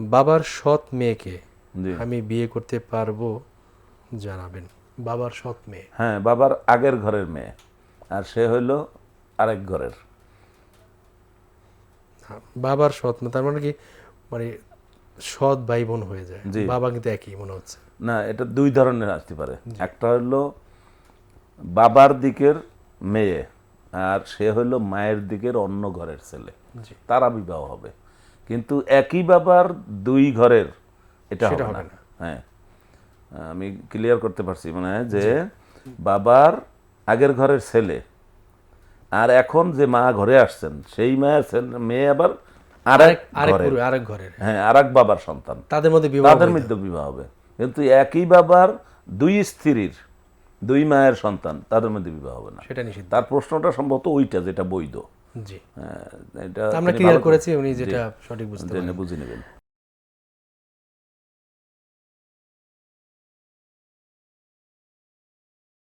বাবার সৎ মেয়েকে আমি বিয়ে করতে পারব জানাবেন। বাবার সৎ মেয়ে। হ্যাঁ বাবার আগের ঘরের মেয়ে। আর সে হইল আরেক ঘরের। হ্যাঁ, বাবার সৎ মেয়ে তার মানে কি? মানে সৎ ভাই বোন হয়ে যায়। বাবা কিন্তু একই মনে হচ্ছে। না এটা দুই ধরনের আসতে পারে। একটা হলো বাবার দিকের মেয়ে আর সে হলো মায়ের দিকের অন্য ঘরের ছেলে। তারা বিবাহ হবে। কিন্তু একই বাবার দুই ঘরের এটা হবে না। হ্যাঁ। আমি ক্লিয়ার করতে পারছি মানে যে বাবার আগের ঘরের ছেলে আর এখন যে মা ঘরে আসছেন সেই মায়ের মেয়ে আবার আরেক আরেক ঘরের। হ্যাঁ আরেক বাবার সন্তান। তাদের মধ্যে বিবাহ তাদের মধ্যে বিবাহ হবে। কিন্তু একই বাবার দুই স্ত্রীর দুই মায়ের সন্তান তাদের মধ্যে বিবাহ হবে না। সেটা নিষিদ্ধ। তার প্রশ্নটা সম্ভবত ওইটা যেটা বৈধ। জি। হ্যাঁ, এটা আমরা ক্লিয়ার করেছি উনি যেটা সঠিক বুঝতে বুঝে নেবেন।